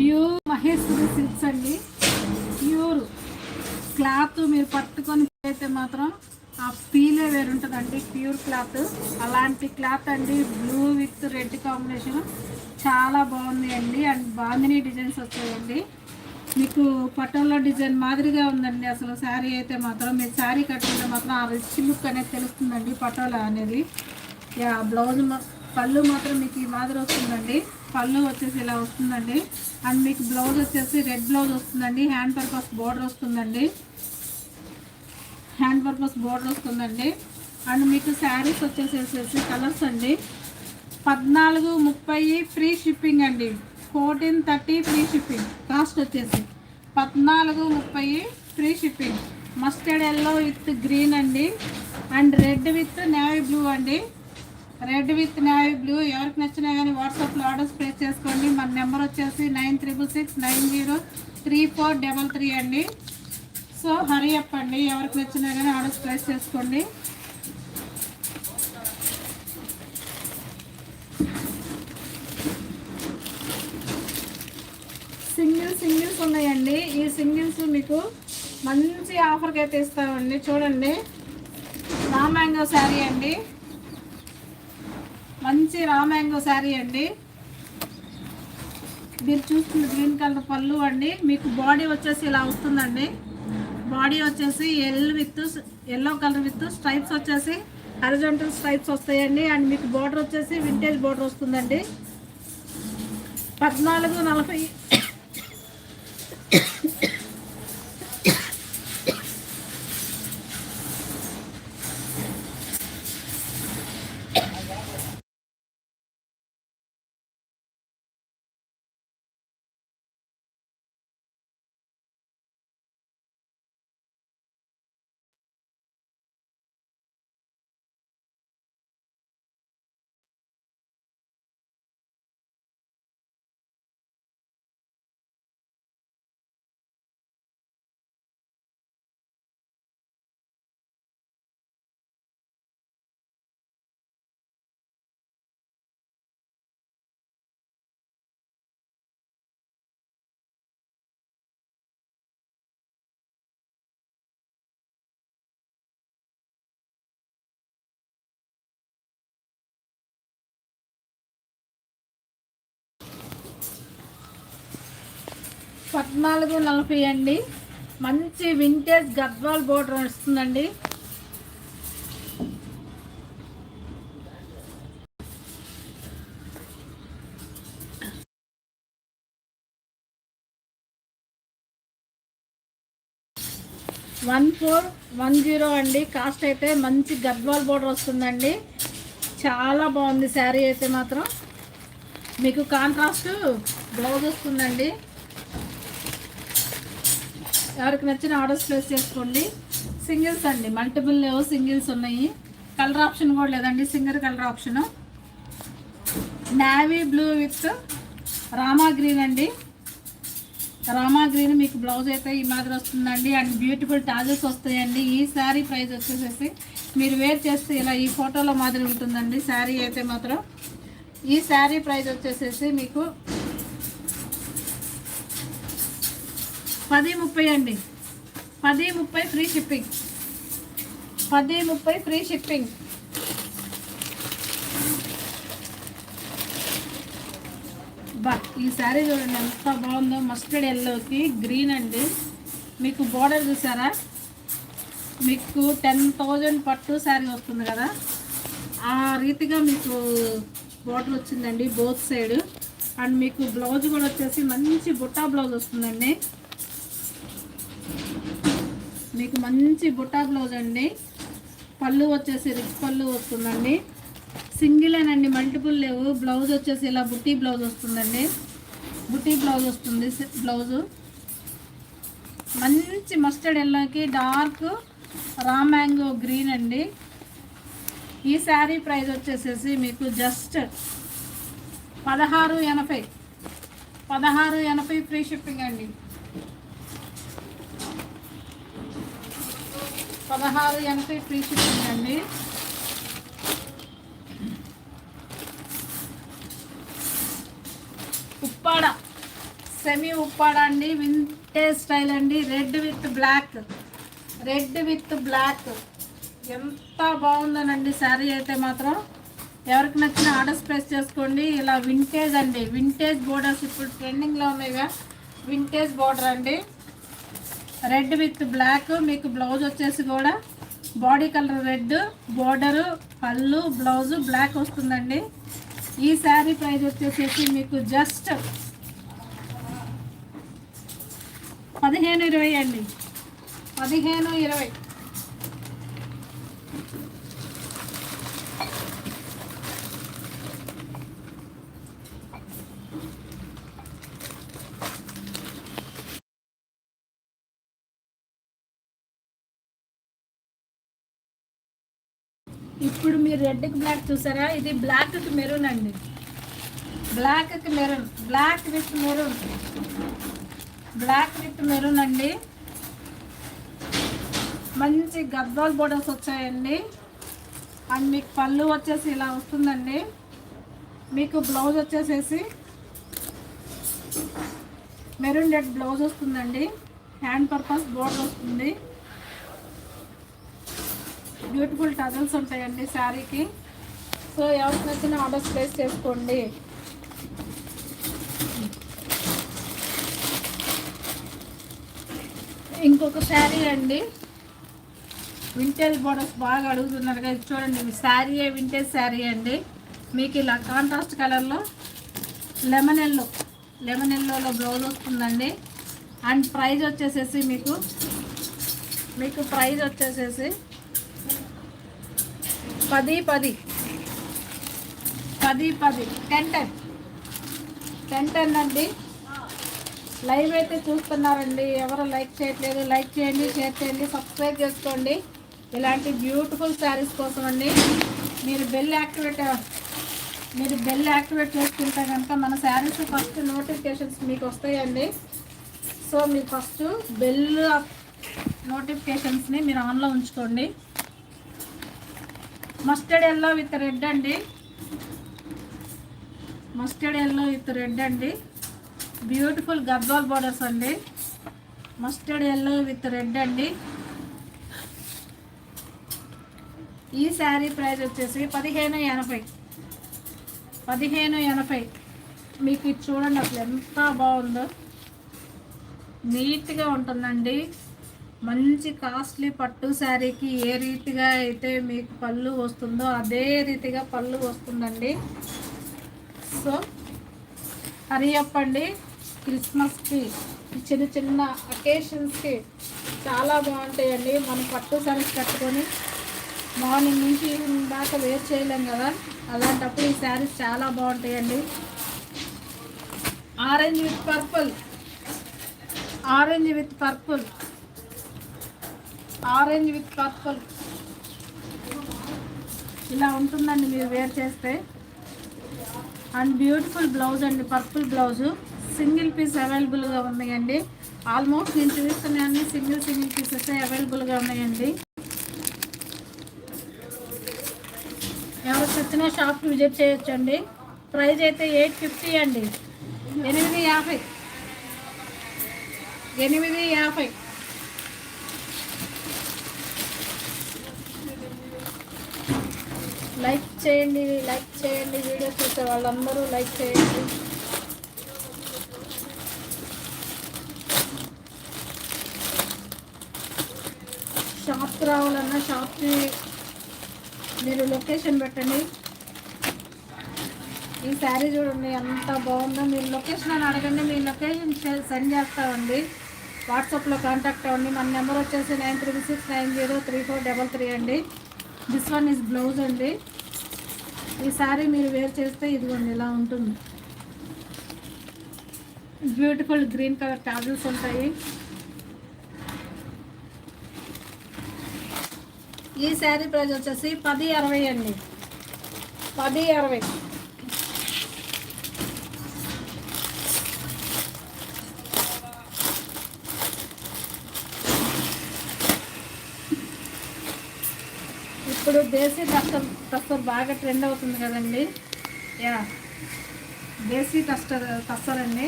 Pure Maheshwari silks అండి. Pure cloth మీరు పట్టుకొని అయితే మాత్రం ఆ ఫీలే వేరుంటుందండి. Pure cloth. అలాంటి క్లాత్ అండి. బ్లూ విత్ రెడ్ కాంబినేషన్ చాలా బాగుంది అండి. అండ్ బాందిని డిజైన్స్ వచ్చాయండి. మీకు పట్టంలో డిజైన్ మాదిరిగా ఉందండి. అసలు శారీ అయితే మాత్రం మీరు శారీ కట్టుకుంటే మాత్రం ఆ రిచ్ లుక్ అనేది తెలుస్తుందండి పటోలా అనేది. బ్లౌజ్ పళ్ళు మాత్రం మీకు ఈ మాదిరి వస్తుందండి. పళ్ళు వచ్చేసి ఇలా వస్తుందండి. అండ్ మీకు బ్లౌజ్ వచ్చేసి రెడ్ బ్లౌజ్ వస్తుందండి. హ్యాండ్ పర్పస్ బోర్డర్ వస్తుందండి. హ్యాండ్ పర్పస్ బోర్డర్ వస్తుందండి. అండ్ మీకు శారీస్ వచ్చేసేసేసి కలర్స్ అండి. పద్నాలుగు ముప్పై ఫ్రీ షిప్పింగ్ అండి. Fourteen thirty free shipping. Cost వచ్చేసి పద్నాలుగు ముప్పై free shipping. Mustard yellow with green అండి. And red with navy blue అండి. Red with navy blue. ఎవరికి నచ్చినా కానీ వాట్సాప్లో ఆర్డర్స్ ప్లేస్ చేసుకోండి. మన నెంబర్ వచ్చేసి nine triple six nine zero three four double three అండి. సో హరీ అప్ అండి ఎవరికి నచ్చినా కానీ ఆర్డర్స్ ప్లేస్ చేసుకోండి. సింగిల్ సింగిల్స్ ఉన్నాయండి. ఈ సింగిల్స్ మీకు మంచి ఆఫర్కి అయితే ఇస్తామండి. చూడండి. రా మ్యాంగో శారీ అండి. మంచి రా మ్యాంగో శారీ అండి. మీరు చూస్తుంది గ్రీన్ కలర్ పళ్ళు అండి. మీకు బాడీ వచ్చేసి ఇలా వస్తుందండి. బాడీ వచ్చేసి L with yellow colour with stripes వచ్చేసి హరిజంటల్ స్ట్రైప్స్ వస్తాయండి. అండ్ మీకు బార్డర్ వచ్చేసి వింటేజ్ బార్డర్ వస్తుందండి. పద్నాలుగు నలభై పద్నాలుగు నలభై అండి. మంచి వింటేజ్ గద్వాల్ బోర్డర్ వస్తుందండి. వన్ ఫోర్ వన్ జీరో అండి. కాస్ట్ అయితే మంచి గద్వాల్ బోర్డర్ వస్తుందండి. చాలా బాగుంది శారీ అయితే మాత్రం. మీకు కాంట్రాస్ట్ బ్లౌజ్ వస్తుందండి. ఎవరికి నచ్చిన ఆర్డర్స్ ప్లేస్ చేసుకోండి. సింగిల్స్ అండి. మల్టిపుల్ లేవు సింగిల్స్ ఉన్నాయి. కలర్ ఆప్షన్ కూడా లేదండి. Single colour option. Navy blue with rama green అండి. రామా గ్రీన్ మీకు బ్లౌజ్ అయితే ఈ మాదిరి వస్తుందండి. అండ్ బ్యూటిఫుల్ టాజెస్ వస్తాయండి. ఈ శారీ ప్రైస్ వచ్చేసేసి మీరు వేర్ చేస్తే ఇలా ఈ ఫోటోలో మాదిరి ఉంటుందండి. శారీ అయితే మాత్రం ఈ శారీ ప్రైస్ వచ్చేసేసి మీకు పది ముప్పై అండి. పది ముప్పై ఫ్రీ షిప్పింగ్. పది ముప్పై ఫ్రీ షిప్పింగ్. బా ఈ శారీ చూడండి ఎంత బాగుందో. మస్టర్డ్ ఎల్లోకి గ్రీన్ అండి. మీకు బోర్డర్ చూసారా? మీకు టెన్ థౌజండ్ పట్టు శారీ వస్తుంది కదా. ఆ రీతిగా మీకు బోర్డర్ వచ్చిందండి బోత్ సైడ్ అండ్ మీకు బ్లౌజ్ కూడా వచ్చేసి మంచి బుట్టా బ్లౌజ్ వస్తుందండి. మీకు మంచి బుట్టా బ్లౌజ్ అండి. పళ్ళు వచ్చేసి రిచ్ పళ్ళు వస్తుందండి. సింగిలేనండి మల్టిపుల్ లేవు. బ్లౌజ్ వచ్చేసి ఇలా బుట్టి బ్లౌజ్ వస్తుందండి. బుట్టి బ్లౌజ్ వస్తుంది బ్లౌజు. మంచి మస్టర్డ్ ఎల్లోకి డార్క్ రా మ్యాంగో గ్రీన్ అండి. ఈ శారీ ప్రైస్ వచ్చేసేసి మీకు జస్ట్ పదహారు ఎనభై. పదహారు ఎనభై ఫ్రీ షిప్పింగ్ అండి. పదహారు ఎనభై ఫ్రీ షిప్పింగ్ అండి ఉప్పాడ సెమీ ఉప్పాడ అండి వింటేజ్ స్టైల్ అండి red with black red with black ఎంత బాగుందనండి శారీ అయితే మాత్రం. ఎవరికి నచ్చిన ఆర్డర్స్ ప్రెస్ చేసుకోండి. ఇలా వింటేజ్ అండి వింటేజ్ బోర్డర్స్ ఇప్పుడు ట్రెండింగ్లో ఉన్నాయిగా. వింటేజ్ బోర్డర్ అండి. రెడ్ విత్ బ్లాక్ మీకు బ్లౌజ్ వచ్చేసి కూడా బాడీ కలర్ రెడ్ బోర్డరు పళ్ళు బ్లౌజు బ్లాక్ వస్తుందండి. ఈ శారీ ప్రైస్ వచ్చేసేసి మీకు జస్ట్ పదిహేను ఇరవై అండి. పదిహేను ఇరవై ఇప్పుడు మీరు రెడ్కి బ్లాక్ చూసారా? ఇది బ్లాక్కి మెరూన్ అండి. బ్లాక్కి maroon black with maroon black with maroon అండి. మంచి గద్వాల్ బోర్డర్స్ వచ్చాయండి. అండ్ మీకు పళ్ళు వచ్చేసి ఇలా వస్తుందండి. మీకు బ్లౌజ్ వచ్చేసేసి మెరూన్ రెడ్ బ్లౌజ్ వస్తుందండి. హ్యాండ్ పర్పస్ బోర్డర్ వస్తుంది. బ్యూటిఫుల్ టజల్స్ ఉంటాయండి శారీకి. సో ఎవరికి నచ్చిన ఆర్డర్స్ ప్లేస్ చేసుకోండి. ఇంకొక శారీ అండి. వింటేజ్ బోర్డర్స్ బాగా అడుగుతున్నారు కదా చూడండి శారీ వింటేజ్ శారీ అండి. మీకు ఇలా కాంట్రాస్ట్ కలర్లో లెమన్ ఎల్లో లెమన్ ఎల్లోలో బ్లౌజ్ వస్తుందండి. అండ్ ప్రైజ్ వచ్చేసేసి మీకు మీకు ప్రైజ్ వచ్చేసేసి పది పది. పది పది. టెన్ టెన్ టెన్ టెన్ అండి. లైవ్ అయితే చూస్తున్నారండి. ఎవరు లైక్ చేయట్లేదు లైక్ చేయండి షేర్ చేయండి సబ్స్క్రైబ్ చేసుకోండి. ఇలాంటి బ్యూటిఫుల్ శారీస్ కోసం అండి. మీరు బెల్ యాక్టివేట్ మీరు బెల్ యాక్టివేట్ చేసుకుంటే కనుక మన శారీస్ ఫస్ట్ నోటిఫికేషన్స్ మీకు వస్తాయండి. సో మీరు ఫస్ట్ బెల్ నోటిఫికేషన్స్ని మీరు ఆన్లో ఉంచుకోండి. మస్టర్డ్ ఎల్లో విత్ రెడ్ అండి మస్టర్డ్ ఎల్లో విత్ రెడ్ అండి బ్యూటిఫుల్ గద్వాల్ బోర్డర్స్ అండి మస్టర్డ్ ఎల్లో విత్ రెడ్ అండి ఈ శారీ ప్రైస్ వచ్చేసి పదిహేను ఎనభై. పదిహేను ఎనభై. మీకు ఇది చూడండి అసలు ఎంత బాగుందో. నీట్గా ఉంటుందండి. మంచి కాస్ట్లీ పట్టు శారీకి ఏ రీతిగా అయితే మీకు పళ్ళు వస్తుందో అదే రీతిగా పళ్ళు వస్తుందండి. సో హరి చెప్పండి క్రిస్మస్కి చిన్న చిన్న అకేషన్స్కి చాలా బాగుంటాయండి. మనం పట్టు శారీస్ కట్టుకొని మార్నింగ్ నుంచి ఈవినింగ్ దాకా వేర్ చేయలేం కదా. అలాంటప్పుడు ఈ శారీస్ చాలా బాగుంటాయండి. Orange with purple. Orange with purple. Orange with purple. ఇలా ఉంటుందండి మీరు వేర్ చేస్తే. అండ్ బ్యూటిఫుల్ బ్లౌజ్ అండి పర్పుల్ బ్లౌజు. సింగిల్ పీస్ అవైలబుల్గా ఉన్నాయండి. ఆల్మోస్ట్ నేను చూస్తున్నాయన్ని సింగిల్ సింగిల్ పీసెస్ అవైలబుల్గా ఉన్నాయండి. ఎవరికి వచ్చినా షాప్కి విజిట్ చేయొచ్చండి. ప్రైజ్ అయితే ఎయిట్ ఫిఫ్టీ అండి. ఎనిమిది యాభై. ఎనిమిది యాభై. లైక్ చేయండి లైక్ చేయండి వీడియో చూసే వాళ్ళందరూ లైక్ చేయండి. షాప్కి రావాలన్నా షాప్కి మీరు లొకేషన్ పెట్టండి. ఈ శారీ చూడండి ఎంత బాగుందో. మీరు లొకేషన్ అని అడగండి మీ లొకేషన్ సెండ్ చేస్తామండి. వాట్సాప్లో కాంటాక్ట్ అవ్వండి. మన నెంబర్ వచ్చేసి nine three six nine zero three four double three అండి. దిస్ వన్ ఈజ్ బ్లౌజ్ అండి. ఈ శారీ మీరు వేర్ చేస్తే ఇదిగోండి ఇలా ఉంటుంది. బ్యూటిఫుల్ గ్రీన్ కలర్ టాజిల్స్ ఉంటాయి. ఈ శారీ ప్రైస్ వచ్చేసి పది అరవై అండి. పది అరవై. ఇప్పుడు దేశీ టస్టర్ టస్టర్ బాగా ట్రెండ్ అవుతుంది కదండి. యా దేశీ టస్టర్ టస్టర్ అండి.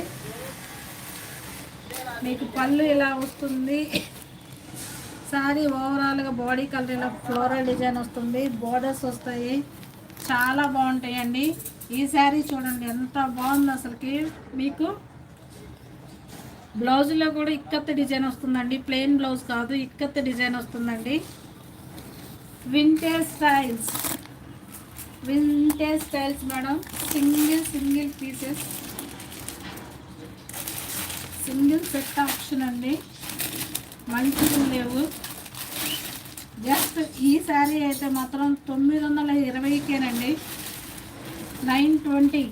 మీకు పళ్ళు ఇలా వస్తుంది? సారీ ఓవరాల్గా బాడీ కలర్ ఇలా ఫ్లోరల్ డిజైన్ వస్తుంది. బోర్డర్స్ వస్తాయి. చాలా బాగుంటాయండి. ఈ శారీ చూడండి ఎంత బాగుంది అసలుకి. మీకు బ్లౌజ్లో కూడా ఇక్కత్త డిజైన్ వస్తుందండి. ప్లెయిన్ బ్లౌజ్ కాదు ఇక్కత్త డిజైన్ వస్తుందండి. Vintage styles vintage styles madam single single pieces single set option అండి. మంచిగా లేవు. జస్ట్ ఈ శారీ అయితే మాత్రం తొమ్మిది వందల ఇరవైకేనండి. Nine twenty.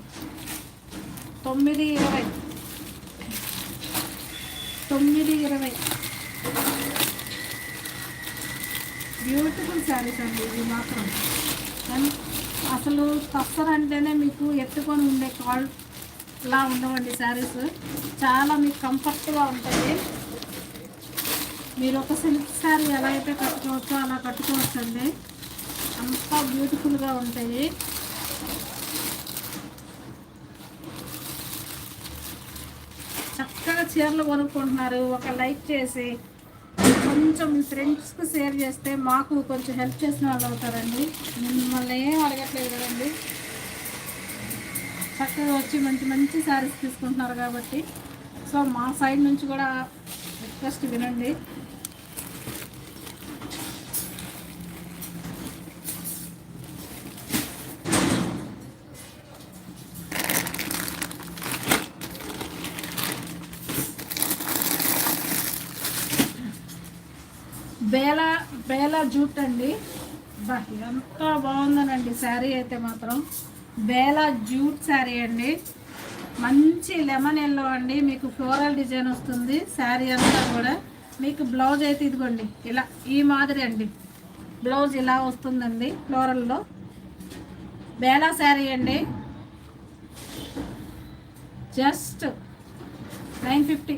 తొమ్మిది ఇరవై. తొమ్మిది ఇరవై. బ్యూటిఫుల్ శారీస్ అండి ఇవి మాత్రం. అసలు తప్పర్ అంటేనే మీకు ఎత్తుకొని ఉండే కాల్ లా ఉండవండి శారీస్. చాలా మీకు కంఫర్ట్గా ఉంటాయి. మీరు ఒక సిల్క్ శారీ ఎలా అయితే కట్టుకోవచ్చో అలా కట్టుకోవచ్చండి. అంతా బ్యూటిఫుల్గా ఉంటాయి. చక్కగా చీరలు కొనుక్కుంటున్నారు. ఒక లైక్ చేసి కొంచెం మీ ఫ్రెండ్స్కి షేర్ చేస్తే మాకు కొంచెం హెల్ప్ చేసిన వాళ్ళు అవుతారండి. మిమ్మల్ని ఏం అడగట్లేదు కదండి. చక్కగా వచ్చి మంచి మంచి శారీస్ తీసుకుంటున్నారు కాబట్టి. సో మా సైడ్ నుంచి కూడా రిక్వెస్ట్ వినండి బేలా బేలా జూట్ అండి బా ఎంత బాగుందనండి శారీ అయితే మాత్రం. బేలా జూట్ శారీ అండి. మంచి లెమన్ ఎల్లో అండి. మీకు ఫ్లోరల్ డిజైన్ వస్తుంది. శారీ అంతా కూడా. మీకు బ్లౌజ్ అయితే ఇదిగోండి. ఇలా ఈ మాదిరి అండి. బ్లౌజ్ ఇలా వస్తుందండి ఫ్లోరల్లో. బేలా శారీ అండి. Just nine fifty.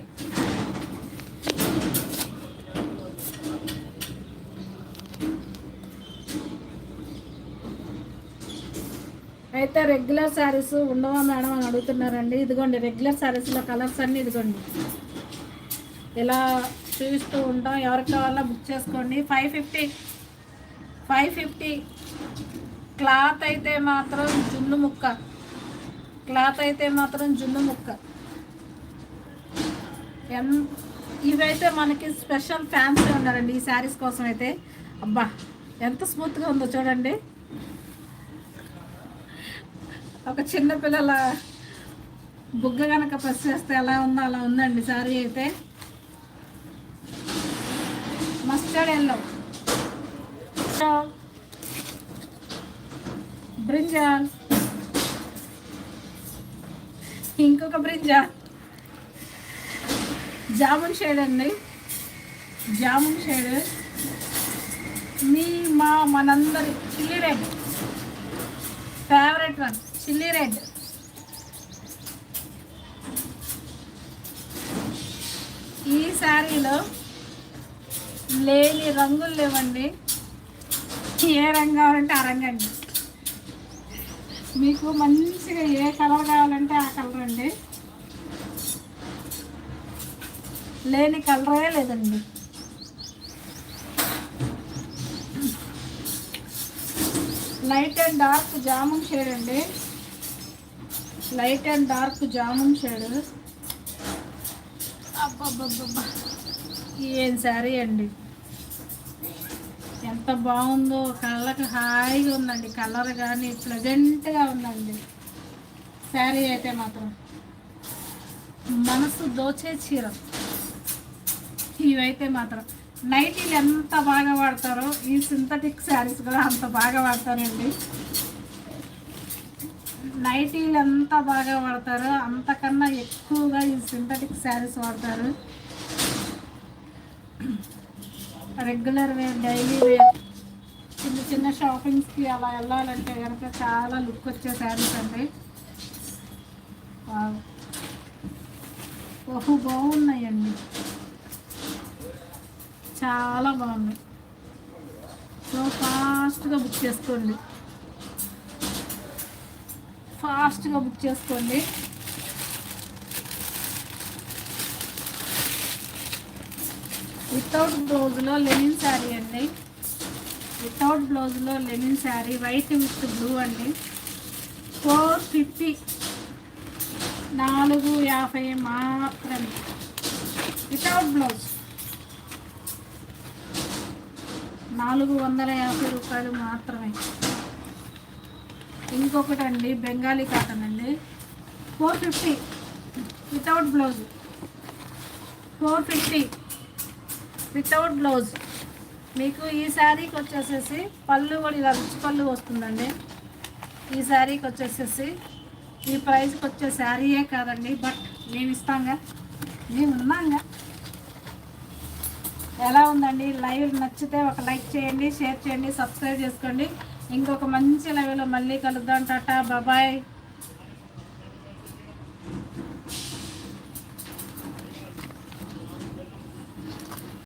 అయితే రెగ్యులర్ శారీస్ ఉండవా మేడం అని అడుగుతున్నారండి. ఇదిగోండి రెగ్యులర్ శారీస్లో కలర్స్ అన్నీ ఇదిగోండి. ఇలా చూపిస్తూ ఉంటాం. ఎవరికి కావాలో బుక్ చేసుకోండి. Five fifty five fifty cloth అయితే మాత్రం జున్ను ముక్క. క్లాత్ అయితే మాత్రం జున్ను ముక్క. ఎన్ ఇవైతే మనకి స్పెషల్ ఫ్యాన్సీ ఉన్నారండి ఈ శారీస్ కోసం అయితే. అబ్బా ఎంత స్మూత్గా ఉందో చూడండి. ఒక చిన్న పిల్లల బుగ్గ కనుక ప్రెస్ చేస్తే ఎలా ఉందో అలా ఉందండి సారీ అయితే. మస్టర్డ్ ఎల్లో బ్రింజాల్ ఇంకొక బ్రింజాల్ జామున్ షేడ్ అండి. జామున్ షేడ్ మీ మా మనందరి chilli red favourite one chilli red. ఈ శారీలో లేని రంగులు లేవండి. ఏ రంగు కావాలంటే ఆ రంగు అండి. మీకు మంచిగా ఏ కలర్ కావాలంటే ఆ కలర్ అండి. లేని కలరే లేదండి. Light and dark jamun shade అండి. Light and dark jamun shade. అబ్బబ్బబ్బబ్బా. ఏం శారీ అండి? ఎంత బాగుందో కళ్ళకి హాయిగా ఉందండి. కలర్ కానీ ప్లెజెంట్గా ఉందండి. శారీ అయితే మాత్రం. మనసు దోచే చీర. ఇవైతే మాత్రం. నైటీలు ఎంత బాగా వాడతారో ఈ సింథటిక్ శారీస్ కూడా అంత బాగా వాడతారండి. నైటీలు ఎంత బాగా వాడతారో. అంతకన్నా ఎక్కువగా ఈ సింథటిక్ శారీస్ వాడతారు. రెగ్యులర్ వేర్ డైలీ వేర్ చిన్న చిన్న షాపింగ్స్కి అలా వెళ్ళాలంటే కనుక చాలా లుక్ వచ్చే శారీస్ అండి. బహు బాగున్నాయండి. చాలా బాగున్నాయి. సో ఫాస్ట్గా బుక్ చేసుకోండి. ఫాస్ట్గా బుక్ చేసుకోండి. వితౌట్ బ్లౌజ్లో లెనిన్ శారీ అండి. వితౌట్ బ్లౌజ్లో linen sari white with blue అండి. ఫోర్ ఫిఫ్టీ నాలుగు యాభై మాత్రమే. Without blouse. నాలుగు వందల యాభై రూపాయలు మాత్రమే. ఇంకొకటి అండి బెంగాలీ కాటన్ అండి. Four fifty without blouse. Four fifty without blouse. మీకు ఈ శారీకి వచ్చేసేసి పళ్ళు కూడా ఇలా రుచి పళ్ళు వస్తుందండి. ఈ శారీకి వచ్చేసేసి ఈ ప్రైస్కి వచ్చే శారీయే కాదండి బట్ మేము ఇస్తాంగా. మేము ఉన్నాంగా. ఎలా ఉందండి? లైవ్ నచ్చితే ఒక లైక్ చేయండి షేర్ చేయండి సబ్స్క్రైబ్ చేసుకోండి. ఇంకొక మంచి లెవెల్లో మళ్ళీ కలుద్దాం. టాటా బాబాయ్